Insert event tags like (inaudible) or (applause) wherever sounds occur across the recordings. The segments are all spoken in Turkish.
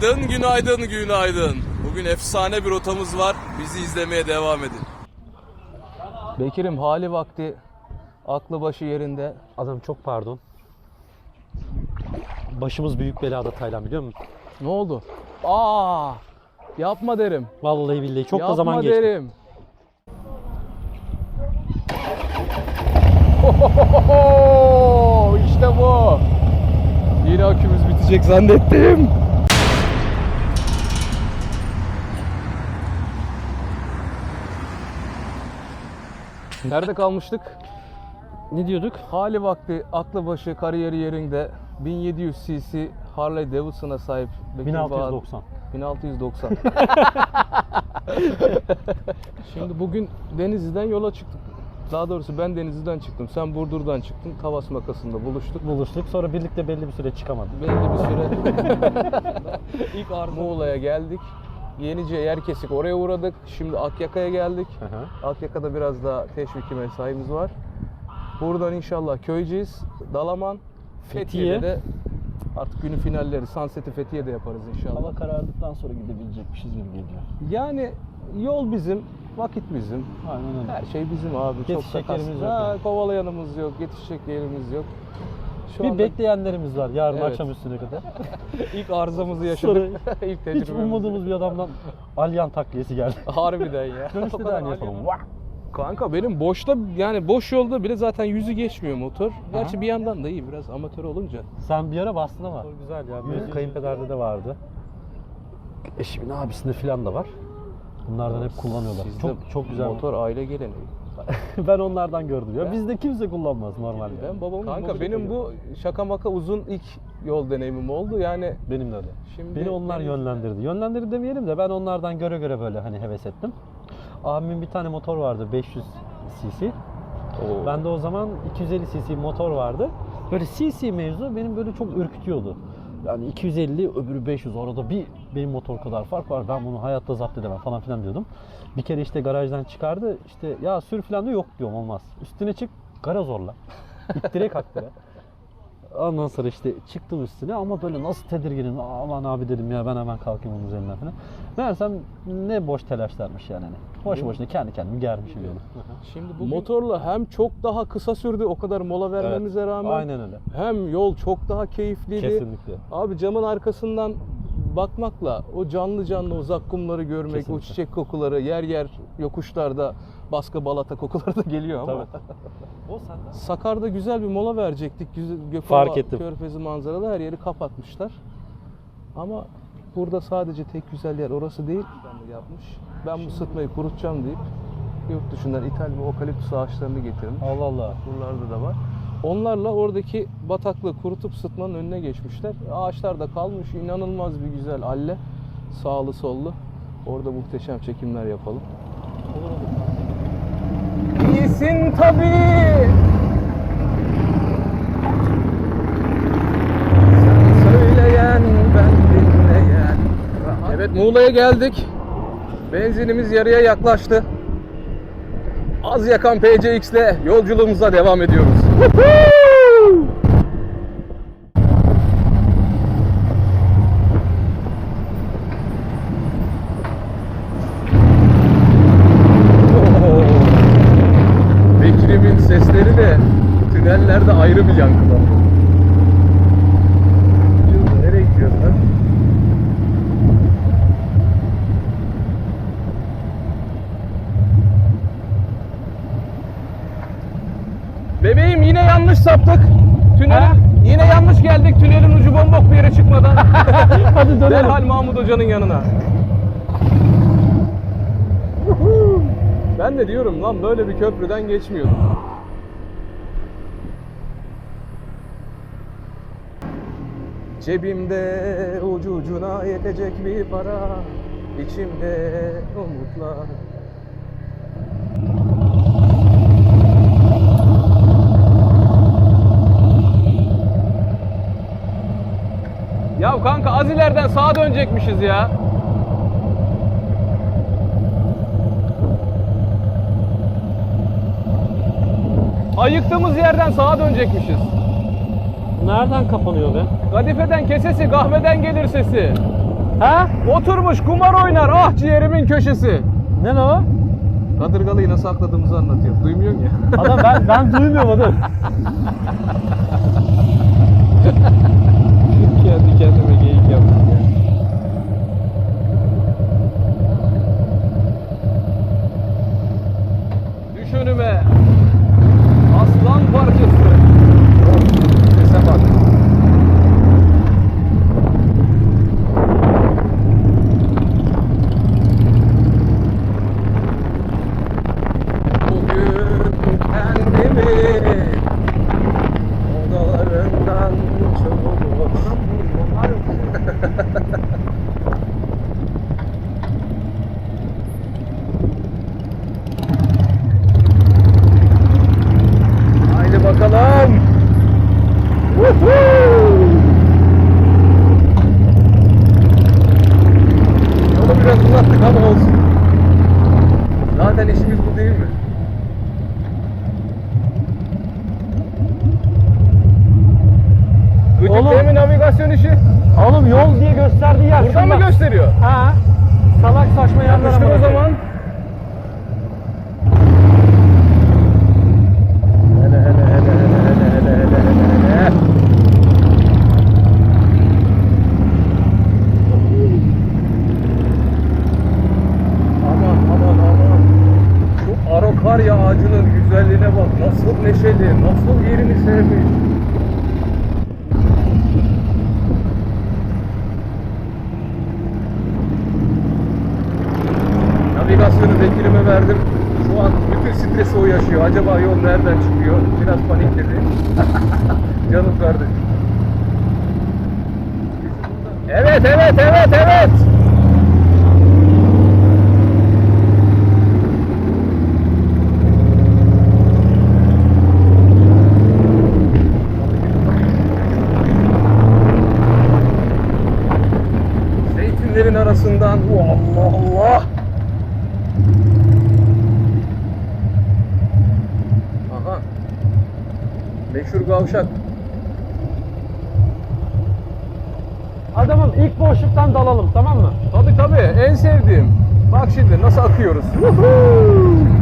Günaydın, günaydın, günaydın. Bugün efsane bir rotamız var. Bizi izlemeye devam edin. Bekir'im hali vakti aklı başı yerinde. Adam çok pardon. Başımız büyük belada Taylan biliyor musun? Ne oldu? Aa! Yapma derim. Vallahi billahi çok Yapma da zaman geçti. derim. (laughs) işte bu. Yine akümüz bitecek zannettim. Nerede kalmıştık? Ne diyorduk? Hali vakti aklı başı kariyeri yerinde 1700 cc Harley Davidson'a sahip Bekir Bağat- 1690. 1690. Şimdi bugün Denizli'den yola çıktık. Daha doğrusu ben Denizli'den çıktım. Sen Burdur'dan çıktın. Tavas makasında buluştuk. Buluştuk sonra birlikte belli bir süre çıkamadık. Belli bir süre (laughs) ilk Muğla'ya geldik. Yenice yer kesik oraya uğradık. Şimdi Akyaka'ya geldik. Hı. Akyaka'da biraz daha teşviki mesaimiz var. Buradan inşallah Köyceğiz, Dalaman, Fethiye'de Fethiye. de artık günü finalleri, Sunset'i Fethiye'de yaparız inşallah. Hava karardıktan sonra gidebilecekmişiz gibi geliyor. Yani yol bizim, vakit bizim. Aynen öyle. Her şey bizim abi. Çok Yetişecek yerimiz yok Ha, yani. Kovalayanımız yok, yetişecek yerimiz yok. Şu bir anda bekleyenlerimiz var yarın Evet. akşam üstüne kadar. (laughs) ilk arızamızı yaşadık. (laughs) ilk Hiç tecrübemizi. ummadığımız bir adamdan alyan takliyesi geldi. (laughs) Harbiden ya. Dönüşte de aynı yapalım. Kanka benim boşta yani boş yolda bile zaten yüzü geçmiyor motor. Gerçi bir yandan da iyi biraz amatör olunca. Sen bir ara bastın ama. Güzel ya. Benim kayınpederde de vardı. Eşimin abisinde filan da var. Bunlardan hep kullanıyorlar. Sizde çok çok güzel. Motor aile geleneği. (laughs) ben onlardan gördüm ya. Bizde kimse kullanmaz normalde. Ben babamın Kanka Kanka benim bu şaka maka uzun ilk yol deneyimim oldu. Yani benim de öyle. Şimdi Beni onlar benim- yönlendirdi. Yönlendirdi demeyelim de ben onlardan göre göre böyle hani heves ettim. Abimin bir tane motor vardı 500 cc. Oo. Ben de o zaman 250 cc motor vardı. Böyle cc mevzu benim böyle çok ürkütüyordu. Yani 250 öbürü 500 orada bir benim motor kadar fark var. Ben bunu hayatta zapt edemem falan filan diyordum. Bir kere işte garajdan çıkardı. İşte ya sür filan da yok diyorum olmaz. Üstüne çık gara zorla. İttire kalktı. Ondan sonra işte çıktım üstüne ama böyle nasıl tedirginim. Aman abi dedim ya ben hemen kalkayım onun üzerinden falan. Meğersem ne boş telaşlarmış yani. Hani. Boş boşuna kendi kendimi germişim yani. Şimdi bu motorla hem çok daha kısa sürdü o kadar mola vermemize Evet, rağmen Aynen öyle. hem yol çok daha keyifliydi. Kesinlikle. Abi camın arkasından bakmakla o canlı canlı o zakkumları görmek, o Kesinlikle. çiçek kokuları, yer yer yokuşlarda baska balata kokuları da geliyor ama. Tabii. O. Sakar'da güzel bir mola verecektik. Gökova. Körfezi manzaralı her yeri kapatmışlar. Ama burada sadece tek güzel yer orası değil. yapmış. Ben bu sıtmayı kurutacağım deyip yurt dışından ithal bir okaliptüs ağaçlarını getirmiş. Allah Allah. Buralarda da var. Onlarla oradaki bataklığı kurutup sıtmanın önüne geçmişler. Ağaçlar da kalmış. inanılmaz bir güzel alle. Sağlı sollu. Orada muhteşem çekimler yapalım. İyisin tabii. Evet Muğla'ya geldik. Benzinimiz yarıya yaklaştı. Az yakan PCX ile yolculuğumuza devam ediyoruz. Bekir'imin sesleri de tünellerde ayrı bir yankılar. Nereye gidiyoruz lan? Bebeğim yine yanlış saptık. Tünel yine yanlış geldik. Tünelin ucu bombok bir yere çıkmadan. (laughs) Hadi dönelim. Derhal Mahmut Hoca'nın yanına. ben de diyorum lan böyle bir köprüden geçmiyordum. Cebimde ucu ucuna yetecek bir para içimde umutlar Ya kanka az ileriden sağa dönecekmişiz ya. Ayıktığımız yerden sağa Ha? Oturmuş kumar oynar. Ah ciğerimin köşesi. Ne lan o? Kadırgalıyı nasıl akladığımızı anlatıyor. Duymuyorsun ya. Adam ben ben duymuyorum adam. (laughs) 行き始め元気 gösteriyor? Ha? Navigasyonu vekilime verdim. Şu an bütün stresi o yaşıyor. Acaba yol nereden çıkıyor? Biraz panikledi. (laughs) Canım kardeşim. Evet, evet, evet, evet. Zeytinlerin arasından Allah Allah. Aha. Meşhur gavşak. Adamım ilk boşluktan dalalım tamam mı? Tabi tabi en sevdiğim. Bak şimdi nasıl akıyoruz. Woohoo!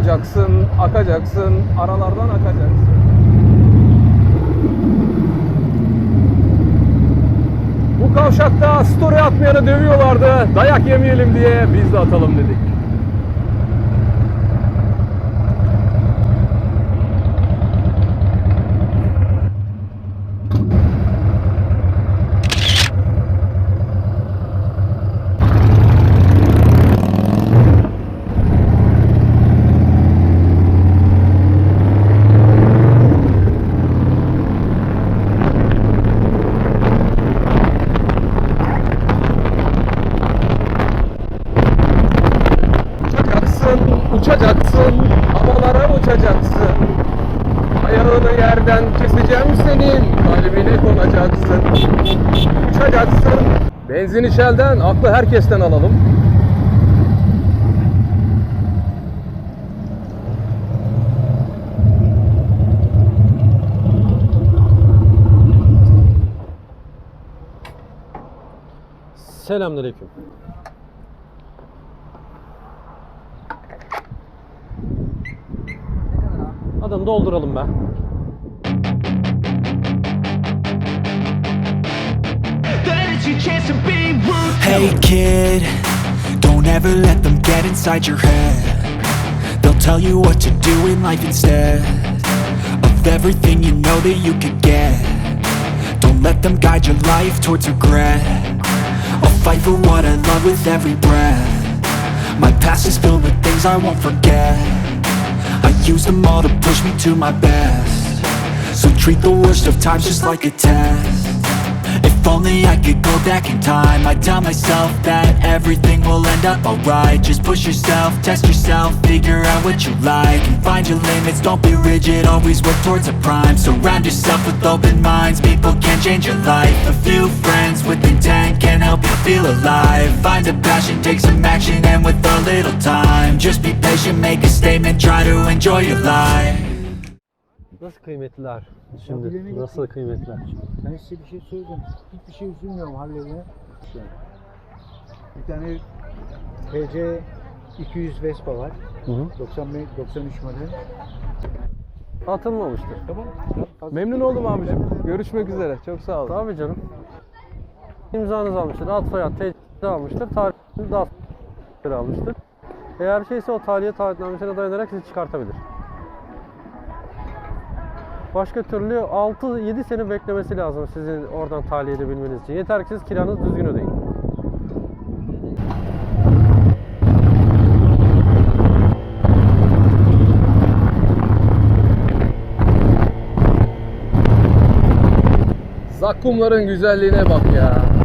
Akacaksın, akacaksın, aralardan akacaksın. Bu kavşakta story atmayanı dövüyorlardı. Dayak yemeyelim diye biz de atalım dedik. Uçacaksın, havalara uçacaksın. Ayağını yerden keseceğim senin, kalbine konacaksın. Uçacaksın. Benzin Shell'den, aklı herkesten alalım. Selamünaleyküm. Adam dolduralım be. That is your chance to be rude. Hey kid, don't ever let them get inside your head. They'll tell you what to do in life instead of everything you know that you could get. Don't let them guide your life towards regret. I'll fight for what I love with every breath. My past is filled with things I won't forget. I use them all to push me to my best. So treat the worst of times just like a test. If only I could go back in time I'd tell myself that everything will end up alright Just push yourself, test yourself, figure out what you like And find your limits, don't be rigid, always work towards a prime Surround yourself with open minds, people can change your life A few friends with feel alive Find a passion, take some action, and with a little time Just be patient, make a statement, try to enjoy your life Nasıl kıymetliler? Şimdi nasıl kıymetliler? Ben size bir şey söyleyeceğim. Hiçbir şey üzülmüyorum hallerine. Bir tane PC 200 Vespa var. Hı hı. 95 93 model. Atılmamıştır. Tamam. Memnun oldum abicim. Görüşmek üzere. Çok sağ olun. Tabii canım. İmzanızı almıştır. Ad soyad tecrübe almıştır. Tarihini daha sonra almıştır. Eğer şeyse o tahliye taahhütnamesine dayanarak sizi çıkartabilir. Başka türlü 6-7 sene beklemesi lazım sizin oradan tahliye edebilmeniz için. Yeter ki siz kiranızı düzgün ödeyin. Zakkumların güzelliğine bak ya.